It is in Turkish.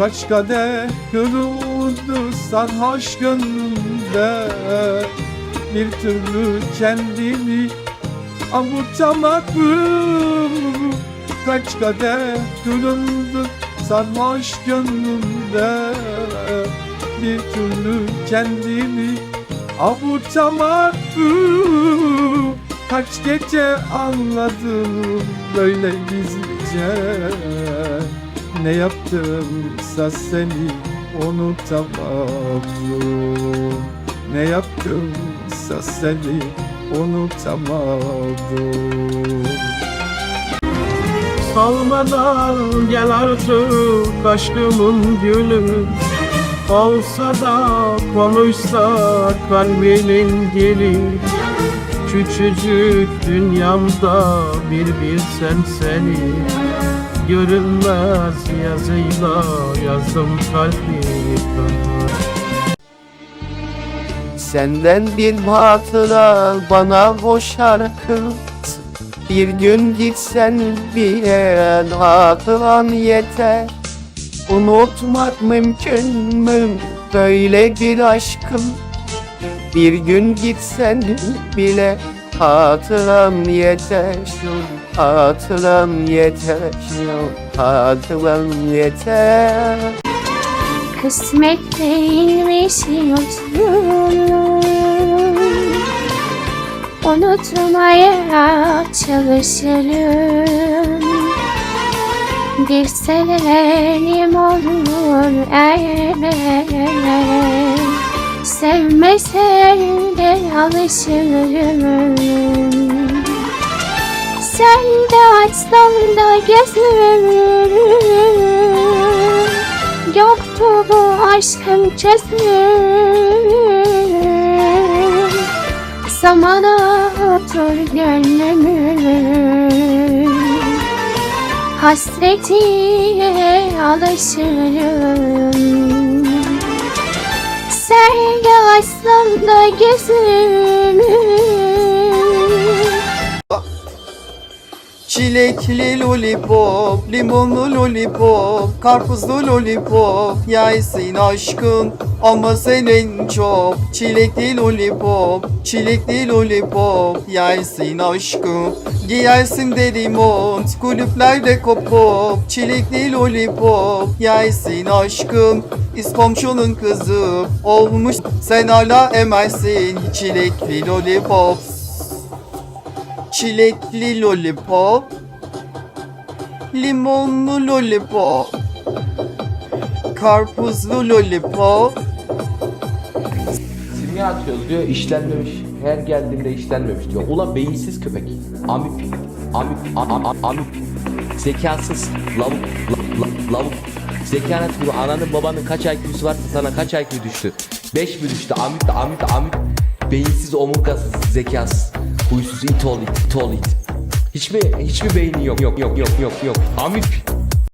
Kaç kadeh kırıldı sarhoş gönlümde. Bir türlü kendimi avutamadım Kaç kadeh kırıldı sarhoş gönlümde. Bir türlü kendimi avutamadım Kaç gece anladım böyle gizlice Ne yaptımsa seni unutamadım. Ne yaptımsa seni unutamadım. Salmadan gel artık aşkımın gülü. Olsa da konuşsa kalbinin dili. Küçücük dünyamda bir bilsen seni Görünmez yazıyla yazdım kalbime Senden bir hatıra bana o şarkı. Bir gün gitsen bile hatıran yeter. Unutmak mümkün mü? Böyle bir aşkım. Bir gün gitsen bile hatıram yeter Hatıram yeter. Hatıram yeter. Kısmet değilmiş yolculuğum Unutmaya çalışırım. Bir sevenim olur eğer. Sevmesen de alışırım Sen de açsam da gözüm Yoktu bu aşkın çözüm Zamana otur gönlümün Hasretiye alışırım. Sen de açsam da gözümü Çilekli lollipop, limonlu lollipop, karpuzlu lollipop Yersin aşkın ama senin çok. Çilekli lollipop, çilekli lollipop Yersin aşkın. Giyersin deri mont, kulüplerde kopop Çilekli lollipop, yersin aşkım İskomşunun kızı olmuş Sen hala emersin. Çilekli lollipop Çilekli lollipop Limonlu lollipop Karpuzlu lollipop Simya atıyoruz diyor işlenmemiş. Her geldiğinde işlenmemiş diyor. Ulan beyinsiz köpek. Amip. Amip. a- a- a- Amip. Zekasız. Lavuk. la- la- Lavuk. Zekana tükürü. Ananın babanın kaç IQ'su varsa sana kaç IQ düştü? 5 mi düştü? Amip de amip de amip. Beyinsiz omurgasız zekasız. Huysuz it ol it it it. Hiç mi hiç mi beynin yok yok yok yok yok yok. Amip.